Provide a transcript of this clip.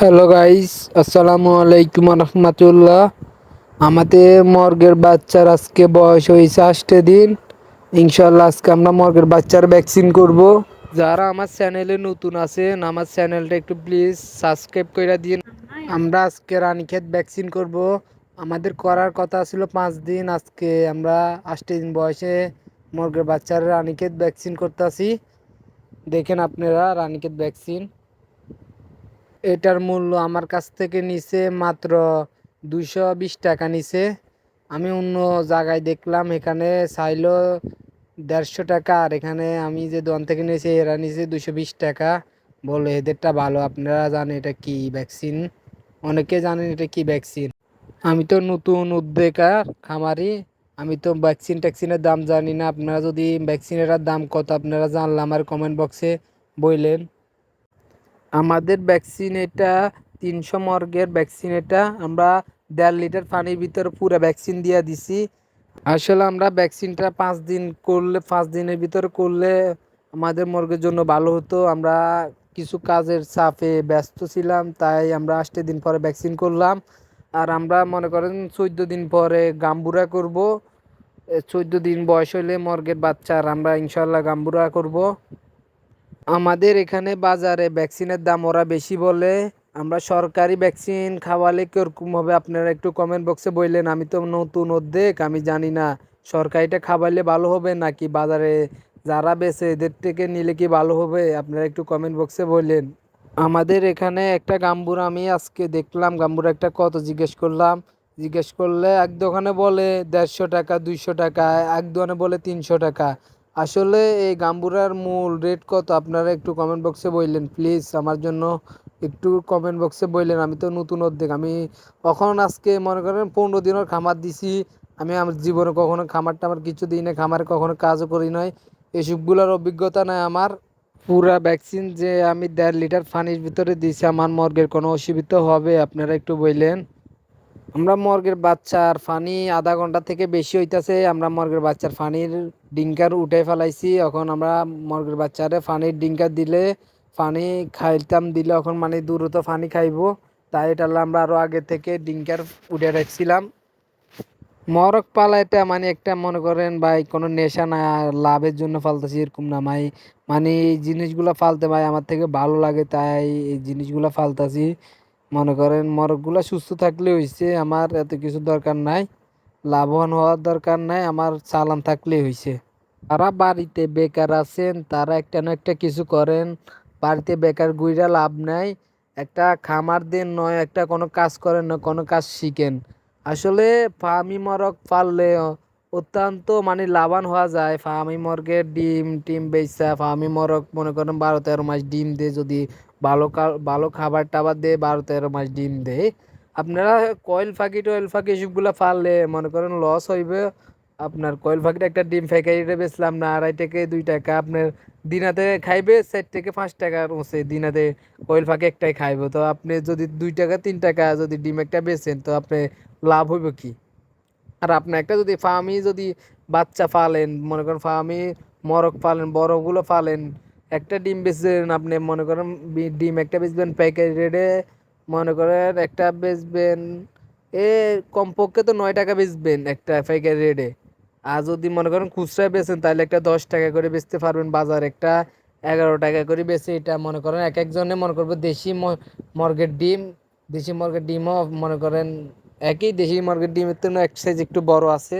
Hello guys আসসালামু আলাইকুম রহমতুল্লাহ আমাদের মর্গের বাচ্চার আজকে বয়স হয়েছে আষ্টে দিন। ইনশাল্লাহ আজকে আমরা মর্গের বাচ্চার ভ্যাকসিন করব। যারা আমার চ্যানেলে নতুন আছেন, আমার চ্যানেলটা একটু প্লিজ সাবস্ক্রাইব করে দিন। আমরা আজকে রানীক্ষেত ভ্যাকসিন করব। আমাদের করার কথা ছিল পাঁচ দিন। আজকে আমরা আষ্টে দিন বয়সে মর্গের বাচ্চার রানীক্ষেত ভ্যাকসিন করতেছি। দেখেন আপনারা রানীক্ষেত ভ্যাকসিন এটার মূল্য আমার কাছ থেকে নিছে মাত্র দুইশো বিশ টাকা নিছে। আমি অন্য জায়গায় দেখলাম, এখানে চাইলো দেড়শো টাকা, আর এখানে আমি যে দোকান থেকে নিয়েছি, এরা নিছে দুশো বিশ টাকা। বলে, এদেরটা ভালো, আপনারা জানেন এটা কি ভ্যাকসিন অনেকে জানেন এটা কি ভ্যাকসিন আমি তো নতুন উদ্যোগকার খামারি। আমি তো ভ্যাকসিন ট্যাকসিনের দাম জানি না। আপনারা যদি ভ্যাকসিনের দাম কত, আপনারা জানলে আমার কমেন্ট বক্সে বললেন আমাদের ভ্যাকসিন এটা তিনশো মর্গের ভ্যাকসিন এটা। আমরা দেড় লিটার পানির ভিতরে পুরো ভ্যাকসিন দিয়ে দিছি। আসলে আমরা ভ্যাকসিনটা পাঁচ দিন করলে, পাঁচ দিনের ভিতরে করলে আমাদের মর্গের জন্য ভালো হতো। আমরা কিছু কাজের চাপে ব্যস্ত ছিলাম, তাই আমরা আষ্টে দিন পরে ভ্যাকসিন করলাম। আর আমরা মনে করেন চোদ্দ দিন পরে গাম্বুরা করব। চোদ্দ দিন বয়স হলে মর্গের বাচ্চার আমরা ইনশাল্লাহ গাম্বুরা করব। আমাদের এখানে বাজারে ভ্যাকসিনের দাম ওরা বেশি বলে। আমরা সরকারি ভ্যাকসিন খাওয়ালে কীরকম হবে আপনারা একটু কমেন্ট বক্সে বললেন। আমি তো নতুন অর্ধেক, আমি জানি না। সরকারিটা খাওয়াইলে ভালো হবে নাকি বাজারে যারা বেছে এদের থেকে নিলে কি ভালো হবে? আপনারা একটু কমেন্ট বক্সে বললেন। আমাদের এখানে একটা গাম্বুর আমি আজকে দেখলাম। গাম্বুর একটা কত? জিজ্ঞেস করলাম। জিজ্ঞেস করলে এক দোকানে বলে দেড়শো টাকা, দুইশো টাকা, এক দোকানে বলে তিনশো টাকা। আসলে এই গাম্বুরার মূল রেট কত? আপনারা একটু কমেন্ট বক্সে বললেন প্লিজ আমার জন্য একটু কমেন্ট বক্সে বললেন, আমি তো নতুন অর্ধেক, আমি কখন আজকে মনে করেন পনেরো দিনের খামার দিছি, আমি আমার জীবনে কখনো খামার টামার কিছু দিই না খামারে কখনো কাজও করি নয় এসবগুলোর অভিজ্ঞতা নাই আমার। পুরা ভ্যাকসিন যে আমি দেড় লিটার পানির ভিতরে দিয়েছি আমার মর্গের কোনো অসুবিধা হবে, আপনারা একটু বললেন। আমরা মর্গের বাচ্চার ফানি আধা ঘণ্টা থেকে বেশি হইতাছে, আমরা মর্গের বাচ্চার ফানির ডিঙ্কার উঠে ফেলাইছি, এখন আমরা মর্গের বাচ্চারে ফানির ডিঙ্কার দিলে ফানি খাইতাম, দিলে এখন মানে দ্রুত ফানি খাইবো, তাই এটা আমরা আরও আগে থেকে ডিঙ্কার উঠে রাখছিলাম। মরক পালা এটা মানে একটা মনে করেন ভাই কোনো নেশা না, লাভের জন্য ফালতেছি এরকম না ভাই মানে এই জিনিসগুলো ফালতে ভাই আমার থেকে ভালো লাগে, তাই এই জিনিসগুলো ফালতাছি মনে করেন মরকগুলো সুস্থ থাকলে হয়েছে আমার এত কিছু দরকার নাই, লাভবান হওয়ার দরকার নাই, আমার চালান থাকলে হয়েছে তারা বাড়িতে বেকার আছেন, তারা একটা না একটা কিছু করেন। বাড়িতে বেকার গুইরা লাভ নাই, একটা খামার দেন নয়, একটা কোনো কাজ করেন না, কোনো কাজ শিখেন। আসলে ফার্মি মরক পাললে অত্যন্ত মানে লাভবান হওয়া যায়। ফার্মি মর্গের ডিম, টিম বেচা ফার্মি মরক মনে করেন বারো তেরো মাস ডিম দিয়ে যদি ভালো ভালো খাবার টাবার দেয় বারো তেরো মাস ডিম দেয়। আপনারা কয়েল ফাঁকি টয়েল ফাঁকি এসবগুলো ফাললে মনে করেন লস হইবে। আপনার কয়েল ফাঁকিটা একটা ডিম ফ্যাকারিটা বেচলাম না, আড়াই থেকে দুই টাকা। আপনার দিনাতে খাইবে চার থেকে পাঁচ টাকার মধ্যে দিনাতে কয়েল ফাঁকি একটাই খাইবে। তো আপনি যদি দুই টাকা, তিন টাকা যদি ডিম একটা বেচেন, তো আপনি লাভ হইব কি? আর আপনি একটা যদি ফার্মি যদি বাচ্চা ফালেন, মনে করেন ফার্মি মরক ফালেন, বড়গুলো ফালেন, একটা ডিম বেচবেন আপনি, মনে করেন ডিম একটা বেচবেন, প্যাকেট রেটে মনে করেন একটা বেচবেন, এ কমপক্ষে তো নয় টাকা বেচবেন একটা প্যাকেট। রেটে আর যদি মনে করেন খুচরা বেচেন, তাহলে একটা দশ টাকা করে বেচতে পারবেন বাজার, একটা এগারো টাকা করে বেচে এটা মনে করেন এক একজনে মনে করব দেশি মর্গের ডিম, দেশি মর্গের ডিমও মনে করেন একই দেশি মুরগির ডিমের তুলনায় এক সাইজ একটু বড় আছে।